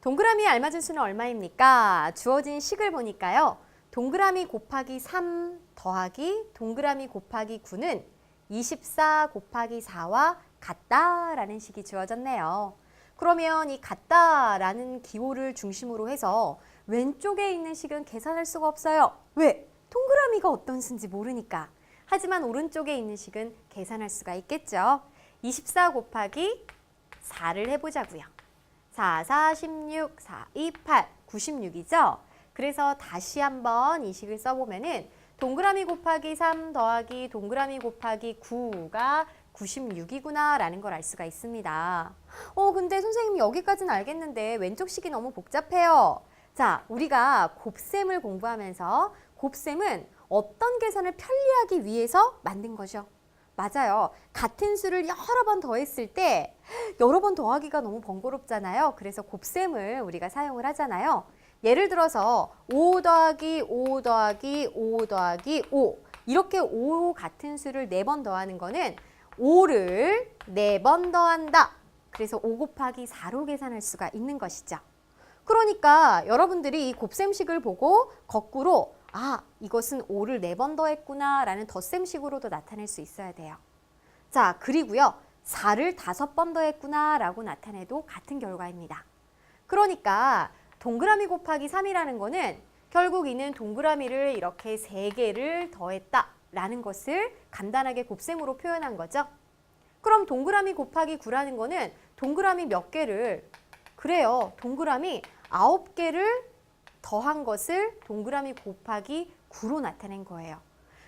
동그라미에 알맞은 수는 얼마입니까? 주어진 식을 보니까요. 동그라미 곱하기 3 더하기 동그라미 곱하기 9는 24 곱하기 4와 같다라는 식이 주어졌네요. 그러면 이 같다라는 기호를 중심으로 해서 왼쪽에 있는 식은 계산할 수가 없어요. 왜? 동그라미가 어떤 수인지 모르니까. 하지만 오른쪽에 있는 식은 계산할 수가 있겠죠. 24 곱하기 4를 해보자고요. 4, 4, 16, 4, 2, 8, 96이죠? 그래서 다시 한번 이 식을 써보면은 동그라미 곱하기 3 더하기 동그라미 곱하기 9가 96이구나 라는 걸 알 수가 있습니다. 어, 근데 선생님 여기까지는 알겠는데 왼쪽 식이 너무 복잡해요. 자, 우리가 곱셈을 공부하면서 곱셈은 어떤 계산을 편리하기 위해서 만든 거죠. 맞아요. 같은 수를 여러 번 더했을 때 여러 번 더하기가 너무 번거롭잖아요. 그래서 곱셈을 우리가 사용을 하잖아요. 예를 들어서 5 더하기 5 더하기 5 더하기 5 이렇게 5 같은 수를 네번 더하는 거는 5를 네번 더한다. 그래서 5 곱하기 4로 계산할 수가 있는 것이죠. 그러니까 여러분들이 이 곱셈식을 보고 거꾸로 아, 이것은 5를 네번 더했구나 라는 덧셈식으로도 나타낼 수 있어야 돼요. 자, 그리고요. 4를 다섯 번 더했구나 라고 나타내도 같은 결과입니다. 그러니까 동그라미 곱하기 3이라는 거는 결국 이는 동그라미를 이렇게 세개를 더했다 라는 것을 간단하게 곱셈으로 표현한 거죠. 그럼 동그라미 곱하기 9라는 거는 동그라미 몇 개를 그래요. 동그라미 아홉 개를 더한 것을 동그라미 곱하기 9로 나타낸 거예요.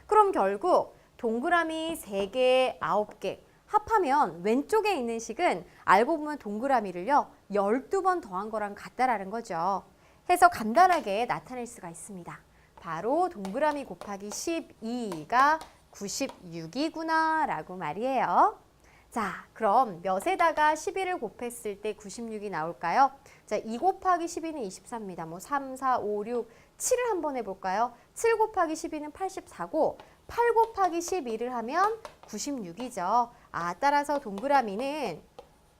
그럼 결국 동그라미 3개, 9개 합하면 왼쪽에 있는 식은 알고 보면 동그라미를요. 12번 더한 거랑 같다라는 거죠. 해서 간단하게 나타낼 수가 있습니다. 바로 동그라미 곱하기 12가 96이구나 라고 말이에요. 자, 그럼 몇에다가 11을 곱했을 때 96이 나올까요? 자, 2 곱하기 12는 24입니다. 뭐 3, 4, 5, 6, 7을 한번 해볼까요? 7 곱하기 12는 84고 8 곱하기 12를 하면 96이죠. 아, 따라서 동그라미는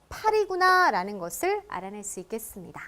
8이구나 라는 것을 알아낼 수 있겠습니다.